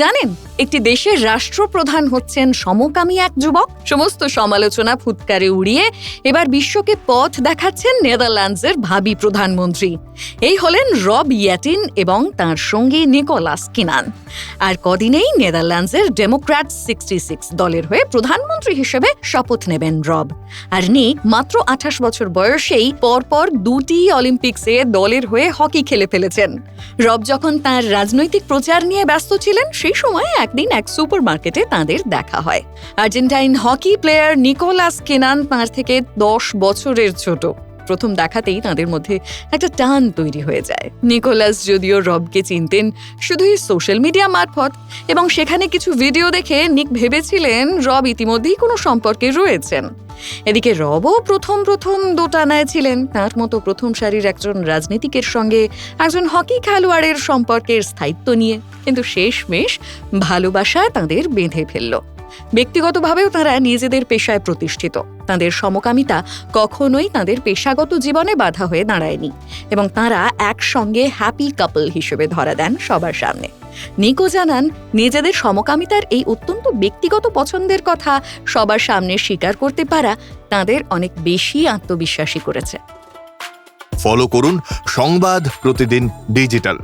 জানেন, একটি দেশের রাষ্ট্রপ্রধান হচ্ছেন সমকামী এক যুবক। সমস্ত সমালোচনা ফুৎকারে উড়িয়ে এবার বিশ্বকে পথ দেখাচ্ছেন নেদারল্যান্ডসের ভাবি প্রধানমন্ত্রী। এই হলেন রব ইয়াটিন এবং তার সঙ্গী নিকোলাস কিনান। আর কদিনেই নেদারল্যান্ডসের ডেমোক্র্যাট সিক্সটি সিক্স দলের হয়ে প্রধানমন্ত্রী হিসেবে শপথ নেবেন রব। আর নিক মাত্র আঠাশ বছর বয়সেই পরপর দুটি অলিম্পিক্সে দলের হয়ে হকি খেলে ফেলেছেন। রব যখন তার রাজনৈতিক প্রচার নিয়ে ব্যস্ত ছিলেন, সেই সময় একদিন এক সুপার মার্কেটে তাঁদের দেখা হয়। Argentine hockey player Nicolas Keenan তাঁর থেকে দশ বছরের ছোট। প্রথম দেখাতেই তাদের মধ্যে একটা টান তৈরি হয়ে যায়। নিকোলাস যদিও রবকে চিনতেন শুধুই সোশ্যাল মিডিয়া মারফত এবং সেখানে কিছু ভিডিও দেখে নিক ভেবেছিলেন রব ইতিমধ্যেই কোনো সম্পর্কে রয়েছেন। এদিকে রবও প্রথম প্রথম দোটানায় ছিলেন। তার মতো প্রথম সারির একজন রাজনীতিকের সঙ্গে একজন হকি খেলোয়াড়ের সম্পর্কের স্থায়িত্ব নিয়ে। কিন্তু শেষমেশ ভালোবাসা তাদের বেঁধে ফেলল। ব্যক্তিগতভাবেও তারা নিজেদের পেশায় প্রতিষ্ঠিত। তাদের সমকামিতা কখনোই তাদের পেশাগত জীবনে বাধা হয়ে দাঁড়ায়নি এবং তারা একসঙ্গে হ্যাপি কাপল হিসেবে ধরা দেন সবার সামনে। নিকো জানান, নিজেদের সমকামিতার এই অত্যন্ত ব্যক্তিগত পছন্দের কথা সবার সামনে স্বীকার করতে পারা তাদের অনেক বেশি আত্মবিশ্বাসী করেছে। ফলো করুন সংবাদ প্রতিদিন ডিজিটাল।